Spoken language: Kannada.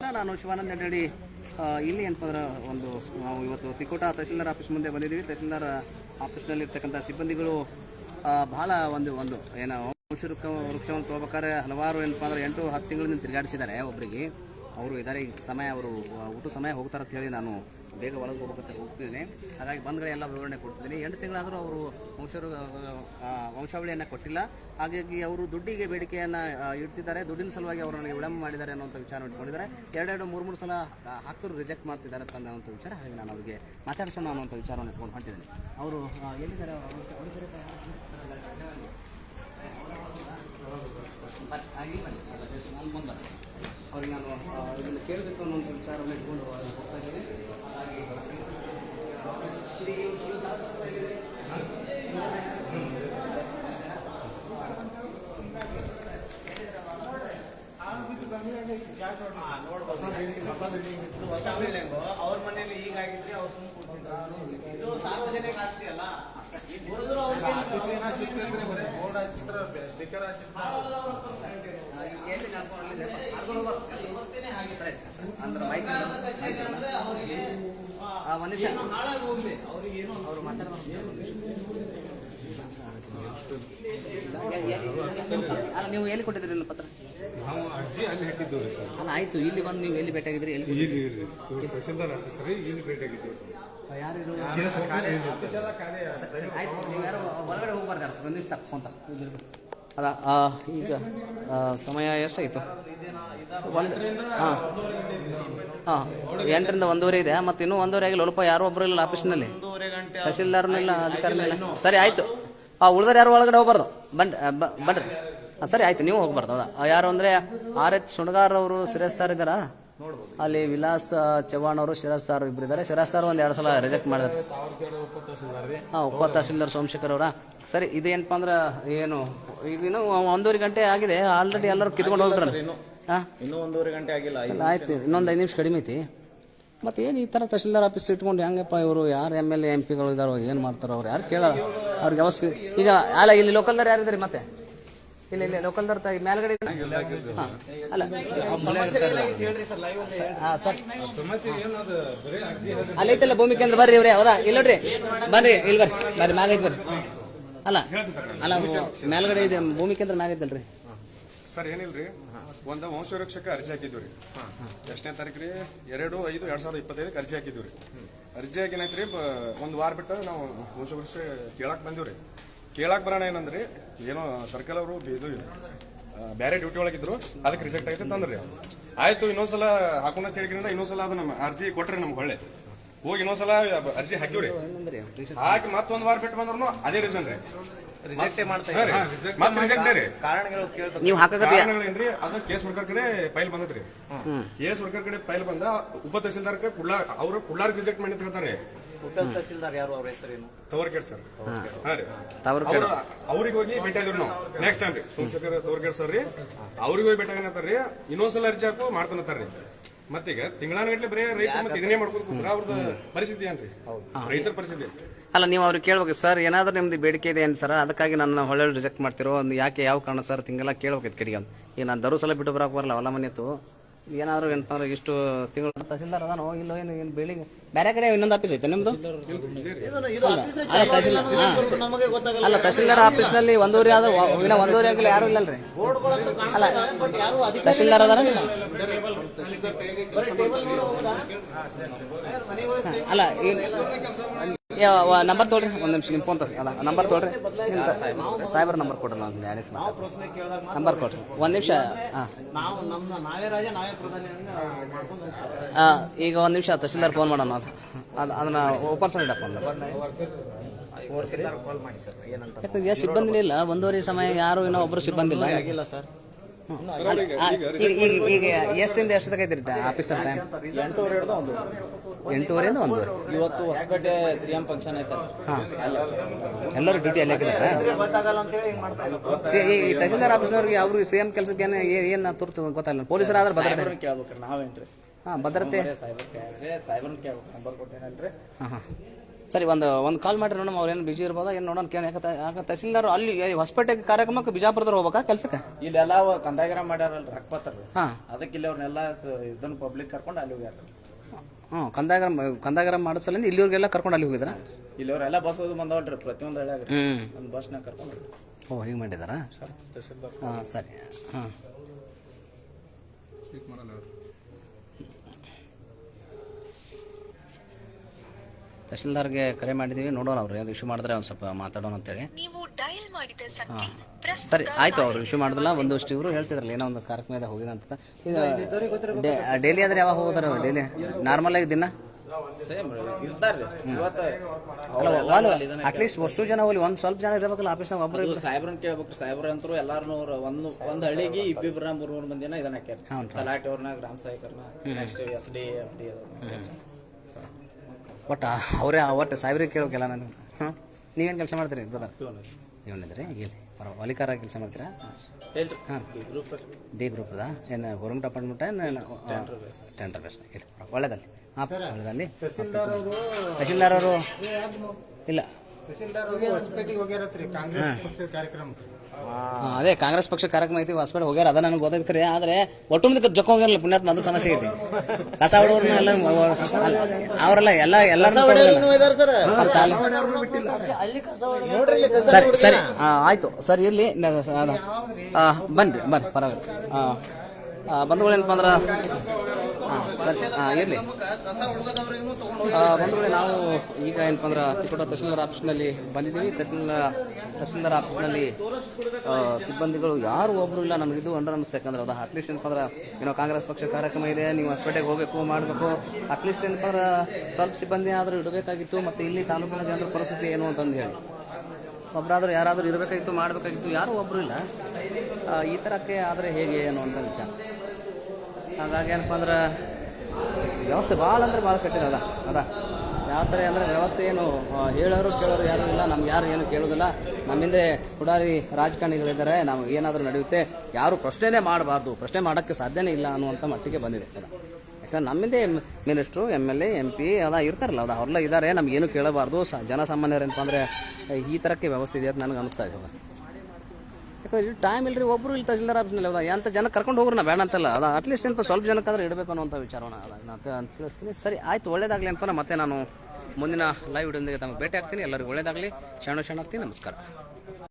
ನಾನು ಶಿವಾನಂದ ನಡಡಿ ಇಲ್ಲಿ ಏನಪ್ಪ ಅಂದ್ರೆ ಒಂದು, ನಾವು ಇವತ್ತು ತಿಕೋಟ ತಹಶೀಲ್ದಾರ್ ಆಫೀಸ್ ಮುಂದೆ ಬಂದಿದ್ದೀವಿ. ತಹಶೀಲ್ದಾರ್ ಆಫೀಸ್ನಲ್ಲಿರ್ತಕ್ಕಂಥ ಸಿಬ್ಬಂದಿಗಳು ಬಹಳ ಒಂದು ಒಂದು, ಏನೋ ವೃಕ್ಷ ವೃಕ್ಷವನ್ನು ತಗೋಬೇಕಾದ್ರೆ ಹಲವಾರು ಏನಪ್ಪ ಅಂದ್ರೆ ಎಂಟು, ಹತ್ತು ತಿಂಗಳಿಂದ ತಿರುಗಾಡಿಸಿದ್ದಾರೆ ಒಬ್ಬರಿಗೆ ಅವರು ಇದ್ದಾರೆ ಸಮಯ, ಅವರು, ಊಟ ಸಮಯ ಹೋಗ್ತಾರಂತ ಹೇಳಿ ನಾನು ಬೇಗ ಒಳಗೆ ಹೋಗ್ಬೇಕಂತ ಹೋಗ್ತಿದ್ದೀನಿ. ಹಾಗಾಗಿ ಬಂದ್ಗಳ ಎಲ್ಲ ವಿವರಣೆ ಕೊಡ್ತಿದ್ದೀನಿ. ಎಂಟು ತಿಂಗಳಾದರೂ ಅವರು ವಂಶರು ವಂಶಾವಳಿಯನ್ನು ಕೊಟ್ಟಿಲ್ಲ. ಹಾಗಾಗಿ ಅವರು ದುಡ್ಡಿಗೆ ಬೇಡಿಕೆಯನ್ನು ಇಡ್ತಿದ್ದಾರೆ. ದುಡ್ಡಿನ ಸಲುವಾಗಿ ಅವರು ನನಗೆ ವಿಳಂಬ ಮಾಡಿದ್ದಾರೆ ಅನ್ನೋಂಥ ವಿಚಾರ ಇಟ್ಕೊಂಡಿದ್ದಾರೆ ಎರಡೆರಡು, ಮೂರು ಮೂರು ಸಲ ಹಾಕ್ತರು ರಿಜೆಕ್ಟ್ ಮಾಡ್ತಿದ್ದಾರೆ ಅಂತ ಅನ್ನೋಂಥ ವಿಚಾರ. ಹಾಗೆ ನಾನು ಅವರಿಗೆ ಮಾತಾಡಿಸೋಣ ಅನ್ನೋಂಥ ವಿಚಾರವನ್ನು ಇಟ್ಕೊಂಡು ಹೊಂಟಿದ್ದೀನಿ. ಅವರು ಎಲ್ಲಿದ್ದಾರೆ. ಅವ್ರಿಗೆ ನಾನು ಇದನ್ನು ಕೇಳಬೇಕು ಅನ್ನೋಂಥ ವಿಚಾರವನ್ನು ಇಟ್ಕೊಂಡು ಹೋಗ್ತಾ ಇದ್ದೀನಿ ಹಾಗಾಗಿ ಅವ್ರ ಮನೇಲಿ ಈಗ ಆಗಿದ್ರೆ ಅವ್ರು ಸುಮ್ಮನೆ ಇದು ಸಾರ್ವಜನಿಕ ಆಸ್ತಿ ಅಲ್ಲ ಹುಡುಗರು ಸ್ಟಿಕ್ಕರ್ ಎಲ್ಲಿ ನಡ್ಕೊಂಡಿದೆ? ಅರ್ಧದೊಳಗೆ ಬರುತ್ತೆ. ವ್ಯವಸ್ಥೆನೇ ಆಗಿದೆ ಅಂದ್ರೆ ಮೈಕ್ ಕಚೇರಿ ಅಂದ್ರೆ ಅವ್ರಿಗೆ ಆ, ಒಂದ್ ನಿಮಿಷ ಹಾಳಾಗಿ ಹೋಗ್ಲಿ ಅವ್ರಿಗೆ ಏನೋ ಅವರು ಅಲ್ಲ ನೀವು ಎಲ್ಲಿ ಕೊಟ್ಟಿದ್ದೀರಿ ನನ್ನ ಪತ್ರ? ನಾವು ಅರ್ಜಿ ಅಲ್ಲಿ ಹಾಕಿದ್ದೀವಿ ಸರ್. ಅಲ್ಲ ಆಯ್ತು. ಇಲ್ಲಿ ಬಂದು ನೀವು ಎಲ್ಲಿ ಭೇಟಿಯಾಗಿದ್ರಿ ಎಲ್ಲಿ ಇಲ್ಲಿ ತಹಸೀಲ್ದಾರ್ ಭೇಟಿಯಾಗಿದ್ದೀವಿ ಆಯ್ತು. ನೀವು ಯಾರು ಹೊರಗಡೆ ಹೋಗ್ಬಾರ್ದು ಒಂದು ಅದ ಈಗ ಸಮಯ ಎಷ್ಟಾಯಿತು? ಒಂದು ಹಾಂ. ಹಾಂ ಎಂಟರಿಂದ ಒಂದೂವರೆ ಇದೆ ಮತ್ತೆ ಇನ್ನೂ ಒಂದೂವರೆ ಆಗಿಲ್ಲ. ಒಲ್ಪ ಯಾರು ಒಬ್ಬರು ಇಲ್ಲ ಆಫೀಸ್ನಲ್ಲಿ. ತಹಶೀಲ್ದಾರ್ನೂ ಇಲ್ಲ ಅಧಿಕಾರಿನೂ ಸರಿ ಆಯ್ತು. ಆ ಉಳಿದ್ರೆ ಯಾರು ಒಳಗಡೆ ಹೋಗ್ಬಾರ್ದು? ಬನ್ರಿ ಆ, ಬ- ಬನ್ರಿ. ಸರಿ ಆಯ್ತು ನೀವು ಹೋಗ್ಬಾರ್ದು ಹೌದಾ? ಯಾರು ಅಂದರೆ ಆರ್ ಎಚ್ ಸುಣಗಾರ್ ಅವರು ಶಿರಸ್ತಾರ್ ಇದ್ದಾರಾ? ಅಲ್ಲಿ ವಿಲಾಸ್ ಚವ್ಹಾಣ್ ಅವರು ಶಿರಸ್ತಾರ್ ಇಬ್ರು ಇದ್ದಾರೆ. ಶಿರಸ್ತಾರ್ ಒಂದು ಎರಡು ಸಲ ರಿಜೆಕ್ಟ್ ಮಾಡಿದ್ರು. ಹಾಂ ಉಪ ತಹಶೀಲ್ದಾರ್ ಸೋಮಶೇಖರ್ ಅವರ? ಸರಿ ಇದೇನಪ್ಪ ಅಂದ್ರೆ ಏನು ಈಗಿನ್ನೂ ಒಂದೂವರೆ ಗಂಟೆ ಆಗಿದೆ. ಆಲ್ರೆಡಿ ಎಲ್ಲರೂ ಕಿತ್ಕೊಂಡು ಹೋಗ್ಬಿಟ್ರೆ. ಹಾಂ ಇನ್ನೂ ಒಂದೂವರೆ ಗಂಟೆ ಆಗಿಲ್ಲ ಇಲ್ಲ ಆಯ್ತು ಇನ್ನೊಂದು ಐದು ನಿಮಿಷ ಕಡಿಮೆ ಐತಿ. ಮತ್ತೆ ಏನು ಈ ಥರ ತಹಶೀಲ್ದಾರ್ ಆಫೀಸ್ ಇಟ್ಕೊಂಡು ಹೆಂಗಪ್ಪ ಇವರು ಯಾರು ಎಂ ಎಲ್ ಎ ಎಂ ಪಿಗಳು ಇದಾರೋ ಏನು ಮಾಡ್ತಾರೋ ಅವ್ರು ಯಾರು ಕೇಳಲ್ಲ. ಅವ್ರಿಗೆ ಅವಶ್ಯ ಈಗ ಅಲ್ಲ ಇಲ್ಲಿ ಲೋಕಲ್ದಾರ್ ಯಾರಿದ್ದಾರೆ ಮತ್ತೆ? ಇಲ್ಲ ಇಲ್ಲ ಲೋಕಲ್ದಾರ್ ತಾಗಿ ಮೇಲ್ಗಡೆ ಹಾಂ ಅಲ್ಲ ಸಮಸ್ಯೆ ಏನಾಗಿತ್ತು ಸರ್ ಲೈವ್ ಅಲ್ಲಿ. ಹಾಂ ಸರ್. ಐತಲ್ಲ ಭೂಮಿ ಕೇಂದ್ರ ಬರ್ರಿ ಇವ್ರೆ ಹೌದಾ? ಇಲ್ಲ ನೋಡ್ರಿ ಬರ್ರಿ ಇಲ್ಲಿ ಬರ್ರಿ ಬರ್ರಿ ಮ್ಯಾಗೈತೆ ಬರ್ರಿ. ಅಲ್ಲ ಅಲ್ಲ ಮೇಲ್ಗಡೆ ಇದೆ ಭೂಮಿ ಕೇಂದ್ರ ಮ್ಯಾಗೈತಲ್ರಿ ಸರ್, ಏನಿಲ್ರಿ? ಒಂದು ವಂಶವೃಕ್ಷಕ್ಕೆ ಅರ್ಜಿ ಹಾಕಿದ್ವಿ ರೀ ಎಷ್ಟನೇ ತಾರೀಕು ರೀ ಎರಡು, ಐದು, ಎರಡ್ ಸಾವಿರದ ಇಪ್ಪತ್ತೈದಕ್ಕೆ ಅರ್ಜಿ ಹಾಕಿದ್ವಿ ರೀ ಅರ್ಜಿ ಹಾಕಿ ಏನೈತ್ರಿ ಒಂದು ವಾರ ಬಿಟ್ಟು ನಾವು ವಂಶವೃಕ್ಷ ಕೇಳಕ್ ಬಂದಿವ್ರಿ. ಕೇಳಕ್ಕೆ ಬರೋಣ ಏನಂದ್ರಿ, ಏನೋ ಸರ್ಕಲ್ ಅವರು ಇದು ಬೇರೆ ಡ್ಯೂಟಿ ಒಳಗಿದ್ರು ಅದಕ್ಕೆ ರಿಜೆಕ್ಟ್ ಆಯ್ತು ತಂದ್ರಿ. ಆಯ್ತು, ಇನ್ನೊಂದ್ಸಲ ಹಾಕೋಣ ತಿಳ್ಕಿರಿಂದ ಇನ್ನೊಂದ್ಸಲ ಅದು ನಮ್ಮ ಅರ್ಜಿ ಕೊಟ್ರಿ ನಮ್ಗೆ ಒಳ್ಳೆ. ಹೋಗಿ ಇನ್ನೊಂದ್ಸಲ ಅರ್ಜಿ ಹಾಕಿವ್ರಿ. ಹಾಕಿ ಮತ್ತೊಂದ್ ವಾರ ಬಿಟ್ಟು ಬಂದ್ರು ಅದೇ ರೀಸನ್ ರೀ. ರಿಜೆಕ್ಟೇ ಮಾಡ್ತಾ ಹಾ ಮತ್ತೆ ರಿಜೆಕ್ಟ್ ರೀ. ಕಾರಣಗಳು ಕೇಳ್ತಾರೆ ನೀವು ಹಾಕಕತ್ತೀಯ? ಕಾರಣಗಳೇನ್ರಿ ಅದು ಕೇಸ್ ಹುಡ್ಕರ್ ಕಡೆ ಫೈಲ್ ಬಂದತ್ರಿ ಕೇಸ್ ಹುಡ್ಕರ್ ಕಡೆ ಫೈಲ್ ಬಂದ ಉಪ ತಹಸೀಲ್ದಾರ್ ಕುಳ್ಳಾರ್ ಅವರು ಕುಳ್ಳಾರ್ ರಿಜೆಕ್ಟ್ ಮಾಡಿ ಹೇಳ್ತಾರೆ. ಹೋಟೆಲ್ ತಹಸೀಲ್ದಾರ್ ಯಾರು? ಅವ್ರ ಹೆಸರೇನು ತವರ್ಗೇಡ್ ಸರ್. ಹಾ. ರೀ. ತವರು ಅವ್ರು ಅವ್ರಿಗೆ ಹೋಗಿ ಭೇಟಿ ಆಗಿದ್ರು ನಾವು. ನೆಕ್ಸ್ಟ್ ಟೈಮ್ ರೀ ಸೋಮಶೇಖರ್ ತವರ್ಗೇಡ್ ಸರ್ ರೀ ಅವ್ರಿಗೆ ಹೋಗಿ ಭೇಟಿ ಇನ್ನೊಂದ್ಸಲ ಅರ್ಜಿ ಹಾಕು ಮಾಡ್ತಾನತ್ತಾರ್ರಿ ಮತ್ತೀಗ ತಿಂಗಳಾನಗಟ್ಲೆ ಬರೀ ರೈತ ಮತ್ತೆ ಇದನ್ನೇ ಮಾಡ್ಕೊಂಡು ಕೂತ್ರ ಅವ್ರದ್ದು ಪರಿಸ್ಥಿತಿ ಏನ್ರಿ? ರೈತರ ಪರಿಸ್ಥಿತಿ ಅಲ್ಲ ನೀವು ಅವ್ರಿಗೆ ಕೇಳ್ಬೇಕು ಸರ್ ಏನಾದ್ರೂ ನಿಮ್ದು ಬೇಡಿಕೆ ಇದೆ ಏನು ಸರ್? ಅದಕ್ಕಾಗಿ ನನ್ನ ಹೊಳ್ಳೆ ರಿಜೆಕ್ಟ್ ಮಾಡ್ತಿರೋ ಒಂದು ಯಾಕೆ ಯಾವ ಕಾರಣ ಸರ್? ತಿಂಗಳ ಕೇಳ್ಬೇಕಿತ್ತು ಕಡಿಗೆ ಈಗ ನಾನು ದರು ಸಲ ಬಿಟ್ಟು ಬರಕ್ಕೆ ಬರಲ್ಲ ಹೊಲ ಮನೆತ್ತು ಏನಾದರೂ ಇಷ್ಟು ತಿಂಗಳು ತಹಸೀಲ್ದಾರ್ ಅದಾನೋ, ಇಲ್ಲೋ ಏನು ಏನು ಬೆಳಿಗ್ಗೆ ಬೇರೆ ಕಡೆ ಇನ್ನೊಂದು ಆಫೀಸ್ ಐತೆ ಆಫೀಸ್ ಅಲ್ಲ ತಹಸೀಲ್ದಾರ್ ಆಫೀಸ್ನಲ್ಲಿ ಒಂದೂವರೆ ಆದ್ರೆ ಇನ್ನ ಒಂದೂರಿ ಆಗಲಿ ಯಾರು ಇಲ್ಲಲ್ರಿ? ಅಲ್ಲ ತಹಸೀಲ್ದಾರ್ ಅದಾರ ಅಲ್ಲ ನಂಬರ್ ತೊಳ್ರಿ ಒಂದು ನಿಮಿಷ ನಿಮ್ಮ ಫೋನ್ ತೊಳ್ರಿ ಅಲ್ಲ ನಂಬರ್ ತೊಳ್ರಿ ಸಾಹೇಬ್ರ ನಂಬರ್ ಕೊಡಿ ನಾನು ಎರಡು ನಿಮಿಷ ನಂಬರ್ ಕೊಡ್ರಿ. ಒಂದು ನಿಮಿಷ ಹಾಂ. ಈಗ ಒಂದು ನಿಮಿಷ ತಹಶೀಲ್ದಾರ್ ಫೋನ್ ಮಾಡೋಣ ಅದು ಅದು ಅದನ್ನ ಓಪನ್ ಸೈಡ್ ಸರ್. ಏನಂತ ಯಾಕಂದ್ರೆ ಸಿಬ್ಬಂದಿ ಇಲ್ಲ. ಒಂದೂವರೆ ಸಮಯ ಯಾರು ಇನ್ನೂ ಒಬ್ಬರು ಸಿಬ್ಬಂದಿ ಇಲ್ಲ ಸರ್. ಆ, ಈಗ ಈಗ ಈಗ ಎಷ್ಟರಿಂದ ಎಷ್ಟು ತನಕ ಐತ್ರಿ ಆಫೀಸ್ ಟೈಮ್ ಎಂಟೂವರೆ ಹಿಡಿದು ಒಂದು ಎಂಟೂವರೆಯಿಂದ ಒಂದೂವರೆ. ಇವತ್ತು ಹೊಸಪೇಟೆ ಸಿಎಂ ಫಂಕ್ಷನ್ ಐತೆ. ಹಾಂ. ಎಲ್ಲರೂ ಡ್ಯೂಟಿ ಅಲ್ಲಿ ಸಿ- ಈ ತಹಸೀಲ್ದಾರ್ ಆಫೀಸ್ನವ್ರಿಗೆ ಅವ್ರಿಗೆ ಸೇಮ್ ಕೆಲಸಕ್ಕೆ ಏನು ಏನು ತುರ್ತು ಗೊತ್ತಾಗಿಲ್ಲ ಪೊಲೀಸರಾದ್ರೆ ಭದ್ರತೆ. ಸಾಹೇಬ್ರನ್ನ ಕೇಳ್ಬೇಕ್ರಿ ನಾವೇನ್ರಿ? ಹಾಂ ಭದ್ರತೆ. ಸಾಹೇಬ್ರ ಕೇಳ್ರಿ ಸಾಹೇಬ್ರನ್ನ ಕೇಳ್ಬೇಕು ನಂಬರ್ ಕೊಟ್ಟೇನಲ್ರಿ. ಹಾಂ ಹಾಂ. ಸರಿ ಒಂದು ಒಂದು ಕಾಲ್ ಮಾಡಿರಿ ನೋಡಮ್ಮ ಅವ್ರು ಏನು ಬಿಜಿ ಇರ್ಬೋದ ಏನು ನೋಡೋಣ ಕೇಳಿ ಯಾಕೆ ಯಾಕೆ ತಹಸೀಲ್ದಾರ್ ಅಲ್ಲಿ ಹೊಸಪೇಟೆ ಕಾರ್ಯಕ್ರಮಕ್ಕೆ ಬಿಜಾಪುರದವ್ರು ಹೋಗ್ಬೇಕಾ ಕೆಲಸಕ್ಕೆ? ಇಲ್ಲೆಲ್ಲ ಕಂದಾಗಿರ ಮಾಡ್ಯಾರಲ್ರಿ ರಕ್ಪತ್ರ ಹಾಂ. ಅದಕ್ಕೆ ಇಲ್ಲಿ ಅವ್ರನ್ನೆಲ್ಲ ಇದನ್ನ ಪಬ್ಲಿಕ್ ಕರ್ಕೊಂಡು ಅಲ್ಲಿ ಹೋಗ್ಯಾರ ಹ್ಞೂ ಕಂದಾಗರ ಕಂದಾಗರ ಮಾಡಿಸಲಿಂದ ಇಲ್ಲಿವ್ರಿಗೆಲ್ಲ ಕರ್ಕೊಂಡು ಅಲ್ಲಿ ಹೋಗಿದ್ರ? ಇಲ್ಲಿ ಅವ್ರೆಲ್ಲ ಬಸ್ ಹೋದ್ ಬಂದವಲ್ರಿ ಪ್ರತಿಯೊಂದು ಹಳ್ಳಿಯಾಗ ಹ್ಞೂ ಒಂದು ಬಸ್ನಾಗ ಕರ್ಕೊಂಡು ಓ ಹೀಗೆ ಮಾಡಿದಾರಾ? ಹಾಂ ಸರಿ ಹಾಂ. ತಹಶೀಲ್ದಾರ್ಗೆ ಕರೆ ಮಾಡಿದ್ದೀವಿ ನೋಡೋಣ ಅವ್ರು ಏನು ಇಶ್ಯೂ ಮಾಡಿದ್ರೆ ಒಂದು ಸ್ವಲ್ಪ ಮಾತಾಡೋಣ ಅಂತೇಳಿ. ಪ್ರಸ್ತುತ ಸರಿ ಆಯ್ತು ಅವ್ರು ಇಶ್ಯೂ ಮಾಡಿದ್ರಲ್ಲ ಒಂದಷ್ಟು ಇವರು ಹೇಳ್ತಿದ್ರಲ್ಲ ಏನೋ ಒಂದು ಕಾರ್ಯಕ್ರಮದ ಹೋಗಿದ ಅಂತ. ಇದು ಡೈಲಿ ಆದ್ರೆ ಯಾವಾಗ ಹೋಗೋದಾರ ಡೈಲಿ ನಾರ್ಮಲ್ ಆಗಿ ದಿನ? ಅಟ್ಲೀಸ್ಟ್ ಅಷ್ಟು ಜನ ಹೋಗ್ಲಿ ಒಂದ್ ಸ್ವಲ್ಪ ಜನ ಇರಬೇಕಲ್ಲ ಆಫೀಸ್ನಾಗ ಒಬ್ಬರು ಅದು ಸಾಹೇಬ್ರನ್ ಕೇಳ್ಬೇಕ್ರಿ ಸಾಹೇಬ್ರ ಅಂತರು ಎಲ್ಲಾರು ಒಂದು ಒಂದ್ ಹಳ್ಳಿಗೆ ಇಬ್ಬಿಬ್ರ ಮೂರ್ ಮೂರ್ ಮಂದಿನ ಇದನ್ನ ಹಾಕ್ಯಾರ. ತಲಾಟಿ ಅವ್ರನ್ನ ಗ್ರಾಮ ಸಹಾಯಕರನ್ನ next S D F D ಒಟ್ಟು ಅವರೇ, ಒಟ್ಟು ಸಾವಿರಿಗೆ ಕೇಳೋಕೆಲ್ಲ ನಾನು. ಹಾಂ? ನೀವೇನು ಕೆಲಸ ಮಾಡ್ತೀರಿ? ಬ್ರದರ್ ನೀವೇನಿದ್ರಿ ಇಲ್ಲಿ ಪರ, ವಲಿಕಾರ ಕೆಲಸ ಮಾಡ್ತೀರಾ? ಹಾಂ. ಡಿ ಗ್ರೂಪ್ದ ಏನು, ಗೌರ್ಮೆಂಟ್ ಅಪಾರ್ಟ್ಮೆಂಟ್ ಏನು ಟೆಂಡರ್ ಬೇಸ್ ಇಲ್ಲಿ ಒಳ್ಳೆದಲ್ಲಿ. ಹಾಂ ಒಳ್ಳೆದಲ್ಲಿ. ತಹಶೀಲ್ದಾರ್ ಅವರು? ಇಲ್ಲ. ತಹಸೀಲ್ದಾರ್ ಹೋಗ್ಯಾರತ್ರಿ ಕಾಂಗ್ರೆಸ್ ಪಕ್ಷದ ಕಾರ್ಯಕ್ರಮಕ್ಕೆ. ಅದೇ ಕಾಂಗ್ರೆಸ್ ಪಕ್ಷ ಕಾರ್ಯಕ್ರಮ ಐತಿ ಹೊಸಪೇಟೆ ಹೋಗ್ಯಾರ ಅದ ನನಗೆ ಗೊತ್ತಾಗ್ತಾರೆ ಆದರೆ ಒಟ್ಟು ಮುಂದಕ್ಕೆ ಜೊಕ್ಕ ಹೋಗ್ಯಾರಲ್ಲ ಪುಣ್ಯಾತ್ಮ ಅದು ಸಮಸ್ಯೆ ಐತಿ. ಕಸ ಹೊಡೋರ್ನ ಎಲ್ಲ ಅವರೆಲ್ಲ ಎಲ್ಲ ಎಲ್ಲರೂ ಸರ್. ಸರಿ ಆಯ್ತು. ಸರಿ ಇರ್ಲಿ. ಬನ್ರಿ ಬನ್ರಿ ಪರವಾಗಿಲ್ಲ. ಬಂಧುಗಳು ಏನಪ್ಪ ಅಂದ್ರೆ? ಹಾಂ, ಸರಿ. ಹಾಂ, ಇರಲಿ. ಬಂಧುಗಳೇ ನಾವು ಈಗ ಏನಪ್ಪ ಅಂದ್ರೆ ತಿಕೋಟ ತಹಶೀಲ್ದಾರ್ ಆಫೀಸ್ನಲ್ಲಿ ಬಂದಿದ್ದೀವಿ. ತಹಶೀಲ್ದಾರ್ ತಹಶೀಲ್ದಾರ್ ಆಫೀಸ್ನಲ್ಲಿ ಸಿಬ್ಬಂದಿಗಳು ಯಾರು ಒಬ್ಬರು ಇಲ್ಲ. ನನಗಿದು ಅಂಡರ್ ಅನಿಸ್ತು ಯಾಕಂದ್ರೆ ಅದು ಅಟ್ಲೀಸ್ಟ್ ಏನಪ್ಪ ಅಂದ್ರೆ ಏನೋ ಕಾಂಗ್ರೆಸ್ ಪಕ್ಷ ಕಾರ್ಯಕ್ರಮ ಇದೆ. ನೀವು ಹೊಸಪೇಟೆಗೆ ಹೋಗಬೇಕು, ಮಾಡಬೇಕು. ಅಟ್ಲೀಸ್ಟ್ ಏನಪ್ಪ ಅಂದ್ರೆ ಸ್ವಲ್ಪ ಸಿಬ್ಬಂದಿ ಆದರೂ ಇಡಬೇಕಾಗಿತ್ತು ಮತ್ತು ಇಲ್ಲಿ ತಾಲೂಕಿನ ಜನರ ಪರಿಸ್ಥಿತಿ ಏನು ಅಂತಂದು ಹೇಳಿ ಒಬ್ಬರಾದರೂ ಯಾರಾದರೂ ಇರಬೇಕಾಗಿತ್ತು, ಮಾಡಬೇಕಾಗಿತ್ತು, ಯಾರೂ ಒಬ್ಬರು ಇಲ್ಲ. ಈ ಥರಕ್ಕೆ ಆದರೆ ಹೇಗೆ ಅನ್ನುವಂಥ ವಿಚಾರ. ಹಾಗಾಗಿ ಏನಪ್ಪ ಅಂದ್ರೆ, ವ್ಯವಸ್ಥೆ ಭಾಳ ಅಂದ್ರೆ ಭಾಳ ಕಠಿಣ ಅದ. ಅದ. ಯಾವ ಥರ ಅಂದರೆ ವ್ಯವಸ್ಥೆ ಏನು ಹೇಳೋರು ಕೇಳೋರು ಯಾರೂ ಇಲ್ಲ, ನಮ್ಗೆ ಯಾರು ಏನು ಕೇಳೋದಿಲ್ಲ. ನಮ್ಮಿಂದೆ ಪುಡಾರಿ ರಾಜಕಾರಣಿಗಳಿದ್ದಾರೆ ನಾವು ಏನಾದರೂ ನಡೆಯುತ್ತೆ, ಯಾರು ಪ್ರಶ್ನೆನೇ ಮಾಡಬಾರ್ದು. ಪ್ರಶ್ನೆ ಮಾಡೋಕ್ಕೆ ಸಾಧ್ಯನೇ ಇಲ್ಲ ಅನ್ನುವಂಥ ಮಟ್ಟಿಗೆ ಬಂದಿದೆ. ಅದ. ಯಾಕಂದ್ರೆ ನಮ್ಮಿಂದೆ minister, M L A M P ಅದ ಇರ್ತಾರಲ್ಲ, ಅದ. ಅವ್ರೆಲ್ಲ ಇದ್ದಾರೆ, ನಮ್ಗೆ ಏನು ಕೇಳಬಾರ್ದು. ಸ, ಜನಸಾಮಾನ್ಯರು ಏನಪ್ಪ ಅಂದರೆ, ಈ ಥರಕ್ಕೆ ವ್ಯವಸ್ಥೆ ಇದೆ ಅಂತ ನನಗೆ ಅನಿಸ್ತಾ ಇದೆ. ಯಾಕಂದ್ರೆ ಇಲ್ಲಿ ಟೈಮ್ ರೀ ಒಬ್ರು ಇಲ್ಲಿ ತಹಸೀಲ್ದಾರ್ ಆಫೀಸ್ನಲ್ಲಿ ಅದ ಎಂತ ಜನ ಕರ್ಕೊಂಡು ಹೋಗ್ರಿ ನಾ ಬೇಡ ಅಂತಲ್ಲ. ಅದ ಅಟ್ಲೀಸ್ಟ್ ಏನಪ್ಪ ಸ್ವಲ್ಪ ಜನಕ್ಕಾದ್ರೆ ಇಡಬೇಕು ಅನ್ನೋಂಥ ವಿಚಾರವನ್ನ ಅದ. ತಿಳಿಸ್ತೀನಿ. ಸರಿ, ಆಯ್ತು, ಒಳ್ಳೇದಾಗಲಿ ಅಂತ ಮತ್ತೆ ನಾನು ಮುಂದಿನ ಲೈವ್ ವಿಡಿಯೋದೊಂದಿಗೆ ತಮಗೆ ಭೇಟಿ ಆಗ್ತೀನಿ. ಎಲ್ಲರಿಗೂ ಒಳ್ಳೇದಾಗಲಿ. ಶರಣ ಶರಣಾರ್ಥಿ, ನಮಸ್ಕಾರ.